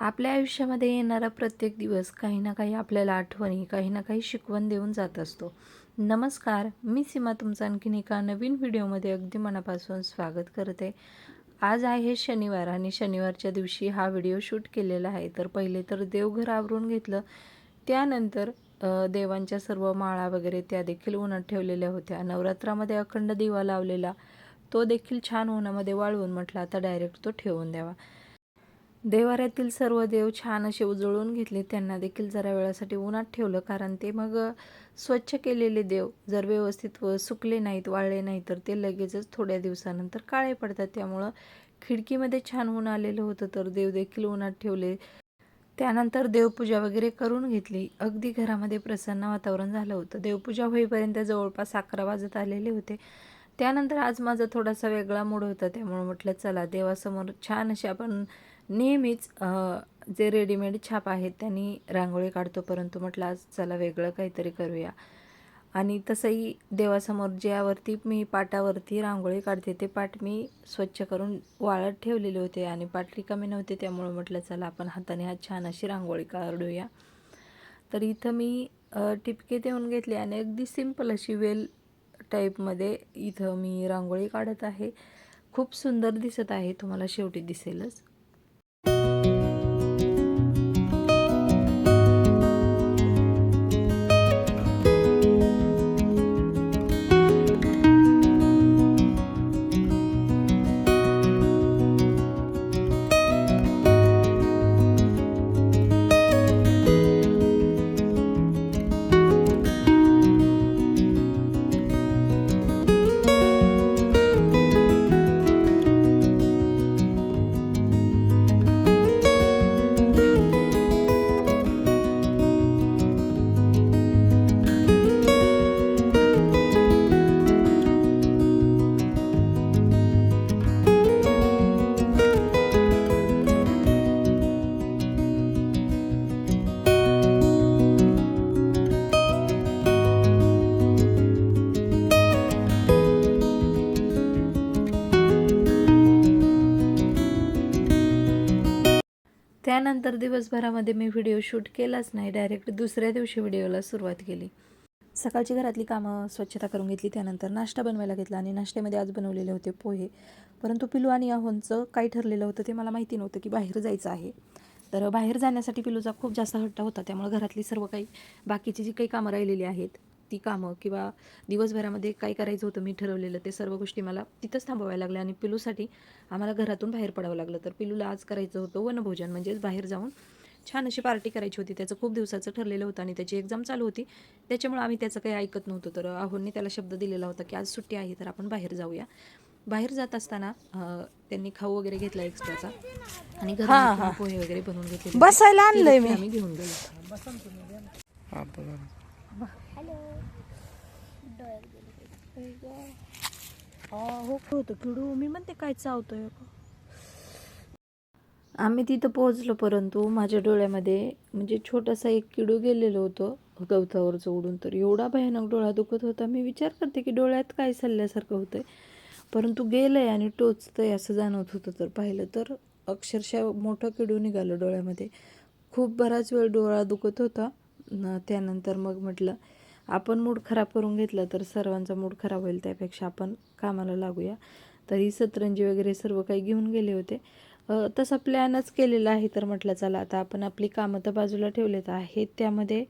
आपल्या आयुष्यामध्ये येणारा प्रत्येक दिवस काही ना काही आपल्याला आठवणी काही ना काही शिकवण देऊन जात असतो. नमस्कार मी सीमा तुमचं आणखीन एका नवीन व्हिडिओमध्ये अगदी मनापासून स्वागत करते. आज आहे शनिवार आणि शनिवारच्या दिवशी हा व्हिडिओ शूट केलेला आहे. तर पहिले तर देवघर आवरून घेतलं. त्यानंतर देवांच्या सर्व माळा वगैरे त्या देखील उन्हात ठेवलेल्या होत्या. नवरात्रामध्ये अखंड दिवा लावलेला. तो देखील छान उन्हामध्ये वाळवून म्हटलं आता डायरेक्ट तो ठेवून द्यावा. देवाऱ्यातील सर्व देव छान असे उजळून घेतले. त्यांना देखील जरा वेळासाठी उन्हात ठेवलं कारण ते मग स्वच्छ केलेले देव जर व्यवस्थित व सुकले नाहीत वाळले नाही तर ते लगेचच थोड्या दिवसानंतर काळे पडतात. त्यामुळं खिडकीमध्ये छान ऊन आलेलं होतं तर देव देखील उन्हात ठेवले. त्यानंतर देवपूजा वगैरे करून घेतली. अगदी घरामध्ये प्रसन्न वातावरण झालं होतं. देवपूजा होईपर्यंत जवळपास अकरा वाजत आलेले होते. त्यानंतर आज माझा थोडासा वेगळा मूड होता. त्यामुळे म्हटलं चला देवासमोर छान असे आपण नेहमीच जे रेडीमेड छाप आहेत त्यांनी रांगोळी काढतो. परंतु म्हटलं आज चला वेगळं काहीतरी करूया. आणि तसंही देवासमोर ज्यावरती मी पाटावरती रांगोळी काढते ते पाट मी स्वच्छ करून वाळत ठेवलेले होते आणि पाट रिकामी नव्हते. त्यामुळे म्हटलं चला आपण हाताने हा छान अशी रांगोळी काढूया. तर इथं मी टिपके देऊन घेतले आणि अगदी सिंपल अशी वेल टाईपमध्ये इथं मी रांगोळी काढत आहे. खूप सुंदर दिसत आहे. तुम्हाला शेवटी दिसेलच. त्यानंतर दिवसभरामध्ये मी व्हिडिओ शूट केलाच नाही. डायरेक्ट दुसऱ्या दिवशी व्हिडिओला सुरुवात केली. सकाळची घरातली कामं स्वच्छता करून घेतली. त्यानंतर नाश्ता बनवायला घेतला आणि नाश्त्यामध्ये आज बनवलेले होते पोहे. परंतु पिलू आणि आहोंचं काय ठरलेलं होतं ते मला माहिती नव्हतं की बाहेर जायचं आहे. तर बाहेर जाण्यासाठी पिलूचा खूप जास्त हट्टा होता. त्यामुळे घरातली सर्व काही बाकीची जी काही कामं राहिलेली आहेत ती कामं किंवा दिवसभरामध्ये काय करायचं होतं मी ठरवलेलं ते सर्व गोष्टी मला तिथंच थांबवायला लागल्या आणि पिलूसाठी आम्हाला घरातून बाहेर पडावं लागलं. तर पिलूला आज करायचं होतं वनभोजन म्हणजेच बाहेर जाऊन छान अशी पार्टी करायची होती. त्याचं खूप दिवसाचं ठरलेलं होतं आणि त्याची एक्झाम चालू होती. त्याच्यामुळे आम्ही त्याचं काही ऐकत नव्हतो. तर आहोंनी त्याला शब्द दिलेला होता की आज सुट्टी आहे तर आपण बाहेर जाऊया. बाहेर जात असताना त्यांनी खाऊ वगैरे घेतला एक्स्ट्राचा आणि. पोहे वगैरे बनवून घेतले बसायला आणलंय मी. आम्ही घेऊन गेलो. हा हो होतं किडू मी म्हणते काय चावतोय आम्ही तिथं पोहोचलो परंतु माझ्या डोळ्यामध्ये म्हणजे छोटासा एक किडू गेलेलो होतो गवतावर जोडून. तर एवढा भयानक डोळा दुखत होता. मी विचार करते की डोळ्यात काय चालल्यासारखं होतंय. परंतु गेलंय आणि टोचतंय असं जाणवत होतं तर पाहिलं तर. अक्षरशः मोठं किडू निघालं डोळ्यामध्ये. खूप बराच वेळ डोळा दुखत होता. त्यानंतर मग म्हटलं आपण मूड खराब करून घेतला तर सर्वांचा मूड खराब होईल त्यापेक्षा आपण कामाला लागूया. तर ही सतरंजी वगैरे सर्व काही घेऊन गेले होते. तसा प्लॅनच केलेला आहे तर म्हटलं चला आता आपण आपली कामं तर बाजूला ठेवलेत. आहेत त्यामध्ये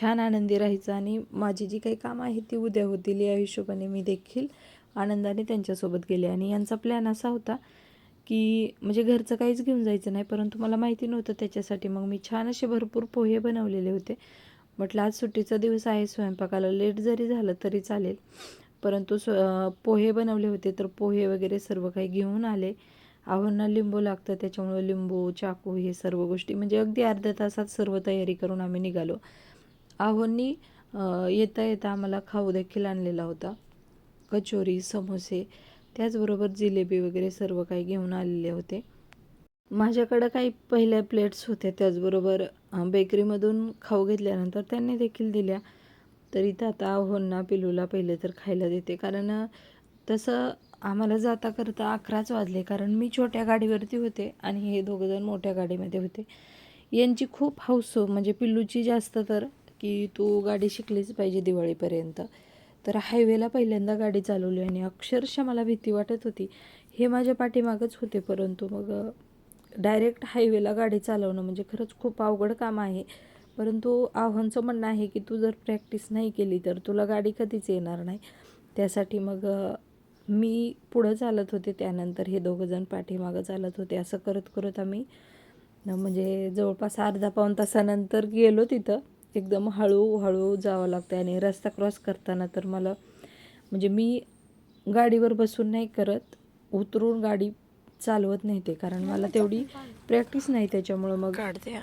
छान आनंदी राहायचं आणि माझी जी काही कामं आहेत ती उद्या होतील या हिशोबाने मी देखील आनंदाने त्यांच्यासोबत गेले. आणि यांचा प्लॅन असा होता की म्हणजे घरचं काहीच घेऊन जायचं नाही परंतु मला माहिती नव्हतं त्याच्यासाठी. मग मी छान असे भरपूर पोहे बनवलेले होते. म्हटलं आज सुट्टीचा दिवस आहे स्वयंपाकाला लेट जरी झालं तरी चालेल. परंतु स्व पोहे बनवले होते तर पोहे वगैरे सर्व काही घेऊन आले. आव्हांना लिंबू लागतं त्याच्यामुळे लिंबू चाकू हे सर्व गोष्टी म्हणजे अगदी अर्ध्या तासात सर्व तयारी करून आम्ही निघालो. आव्हांनी येता येता आम्हाला खाऊ देखील आणलेला होता. कचोरी समोसे त्याचबरोबर जिलेबी वगैरे सर्व काही घेऊन आलेले होते. माझ्याकडं काही पहिल्या प्लेट्स होत्या. त्याचबरोबर बेकरीमधून खाऊ घेतल्यानंतर त्यांनी देखील दिल्या. तर इथं आता आव्हांना पिलूला पहिले तर खायला देते. कारण तसं आम्हाला जाता करता अकराच वाजले. कारण मी छोट्या गाडीवरती होते आणि हे दोघंजण मोठ्या गाडीमध्ये होते. यांची खूप हौस हो म्हणजे पिल्लूची जास्त तर की तू गाडी शिकलीच पाहिजे दिवाळीपर्यंत. तर हायवेला पहिल्यांदा गाडी चालवली आणि अक्षरशः मला भीती वाटत होती. हे माझ्या पाठीमागच होते परंतु मग डायरेक्ट हायवेला गाडी चालवणं म्हणजे खरंच खूप अवघड काम आहे. परंतु आव्हानचं म्हणणं आहे की तू जर प्रॅक्टिस नाही केली तर तुला गाडी कधीच येणार नाही. त्यासाठी मग मी पुढं चालत होते. त्यानंतर हे दोघंजण पाठीमागं चालत होते. असं करत करत आम्ही न म्हणजे जवळपास अर्धा पाऊण तासानंतर गेलो तिथं. एकदम हळूहळू जावं लागतं आणि रस्ता क्रॉस करताना तर मला म्हणजे मी गाडीवर बसून नाही करत उतरून गाडी चालवत नाही ते कारण मला तेवढी प्रॅक्टिस नाही त्याच्यामुळं मग काढते.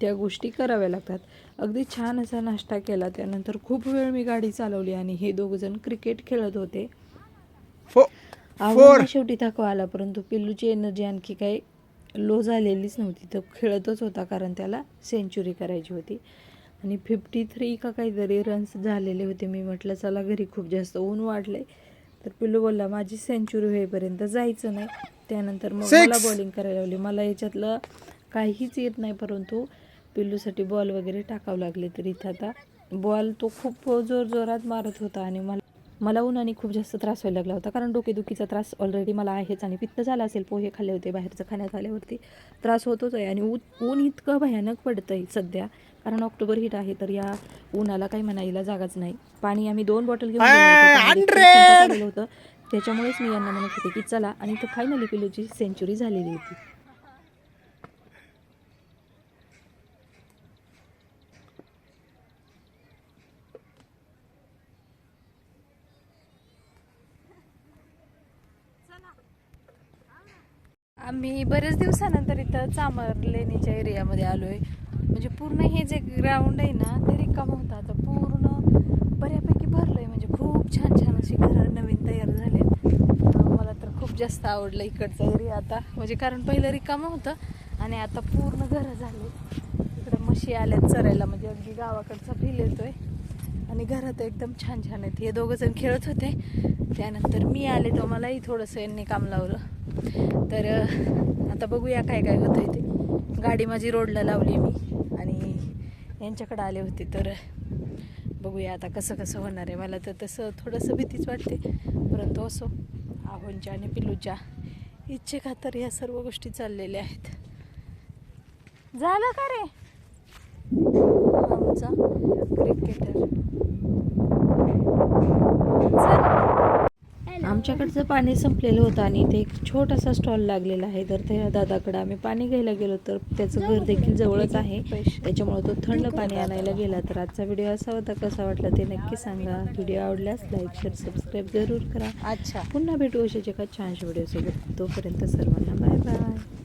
त्या गोष्टी कराव्या लागतात. अगदी छान असा नाश्ता केला त्यानंतर खूप वेळ मी गाडी चालवली आणि हे दोघंजण क्रिकेट खेळत होते. शेवटी थकवा आला परंतु पिल्लूची एनर्जी आणखी काही लो झालेलीच नव्हती. तर खेळतच होता कारण त्याला सेंचुरी करायची होती. आणि फिफ्टी थ्री का काहीतरी रन्स झालेले होते. मी म्हटलं चला घरी खूप जास्त ऊन वाढले तर पिल्लू बोलला माझी सेंचुरी होईपर्यंत जायचं नाही. त्यानंतर मग मला बॉलिंग करायला लावली. मला याच्यातलं काहीच येत नाही परंतु पिल्लूसाठी बॉल वगैरे टाकावं लागले तर इथं आता. बॉल तो खूप जोर जोरात मारत होता आणि मला मला उन्हाने खूप जास्त त्रास व्हायला लागला होता. कारण डोकेदुखीचा त्रास ऑलरेडी मला आहेच आणि पित्त झाला असेल पोहे खाल्ले होते बाहेरचं खाण्यात आल्यावरती. त्रास होतोच आहे आणि ऊन ऊन इतकं भयानक पडतं आहे सध्या. कारण ऑक्टोबर हिट आहे तर या उन्हाला काही म्हणायला जागाच नाही. पाणी आम्ही दोन बॉटल घेऊन होतो. त्याच्यामुळेच मी यांना म्हणत होते की चला आणि तो फायनली पिलूची सेंचुरी झालेली होती. आम्ही बरेच दिवसानंतर इथं चामर लेणीच्या एरियामध्ये आलो आहे म्हणजे पूर्ण हे जे ग्राउंड आहे ना ते रिकामं होतं. आता पूर्ण म्हणजे खूप छान छान अशी घरं नवीन तयार झाले मला तर खूप जास्त आवडलं इकडचा एरिया आता. म्हणजे कारण पहिलं रिकामं होतं आणि आता पूर्ण घरं झाले. इकडं म्हशी आल्यात चरायला म्हणजे अगदी गावाकडचा फील येतोय. आणि घरात एकदम छान छान आहेत. हे दोघं जण खेळत होते. त्यानंतर मी आले तर मलाही थोडंसं यांनी काम लावलं. तर आता बघूया काय काय होतं ते. गाडी माझी रोडला लावली मी आणि यांच्याकडे आले होते. तर बघूया आता कसं कसं होणार आहे. मला तर तसं थोडंसं भीतीच वाटते. परंतु असो आहोंच्या आणि पिलूच्या इच्छे खातर सर्व गोष्टी चाललेल्या आहेत. झालं का रे? आमचा क्रिकेटर आमच्याकडचं पाणी संपलेलं होतं आणि इथे एक छोटासा स्टॉल लागलेला आहे. तर त्या दादाकडे आम्ही पाणी घ्यायला गेलो तर त्याचं घर देखील जवळच आहे. त्याच्यामुळे तो थंड पाणी आणायला गेला. तर आजचा व्हिडिओ असा होता कसा वाटला ते नक्की सांगा. व्हिडिओ आवडल्यास लाईक शेअर सबस्क्राईब जरूर करा. अच्छा. पुन्हा भेटू अशाच एका छानशा व्हिडिओसोबत. तोपर्यंत सर्वांना बाय बाय.